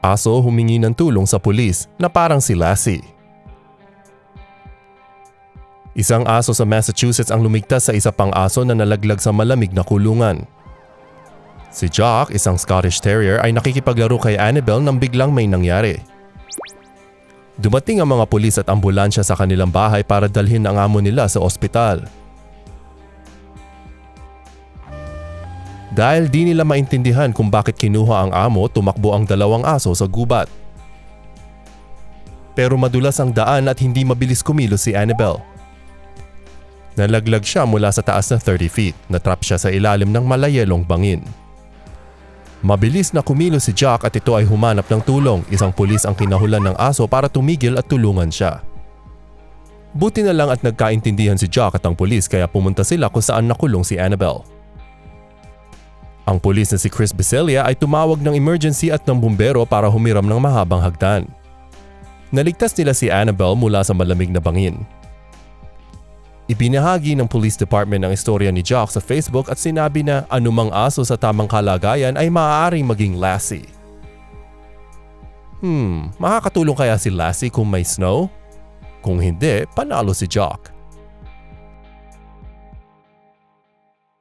aso humingi ng tulong sa pulis na parang si Lassie. Isang aso sa Massachusetts ang lumigtas sa isa pang aso na nalaglag sa malamig na kulungan. Si Jock, isang Scottish Terrier ay nakikipaglaro kay Annabelle nang biglang may nangyari. Dumating ang mga pulis at ambulansya sa kanilang bahay para dalhin ang amo nila sa ospital. Dahil di nila maintindihan kung bakit kinuha ang amo, tumakbo ang dalawang aso sa gubat. Pero madulas ang daan at hindi mabilis kumilos si Annabelle. Nalaglag siya mula sa taas na 30 feet, natrap siya sa ilalim ng malayelong bangin. Mabilis na kumilos si Jack at ito ay humanap ng tulong. Isang pulis ang kinahulan ng aso para tumigil at tulungan siya. Buti na lang at nagkaintindihan si Jack at ang pulis kaya pumunta sila kung saan nakulong si Annabelle. Ang pulis na si Chris Biselia ay tumawag ng emergency at ng bumbero para humiram ng mahabang hagdan. Naligtas nila si Annabelle mula sa malamig na bangin. Ibinahagi ng police department ang istorya ni Jock sa Facebook at sinabi na anumang aso sa tamang kalagayan ay maaaring maging Lassie. Hmm, makakatulong kaya si Lassie kung may snow? Kung hindi, panalo si Jock.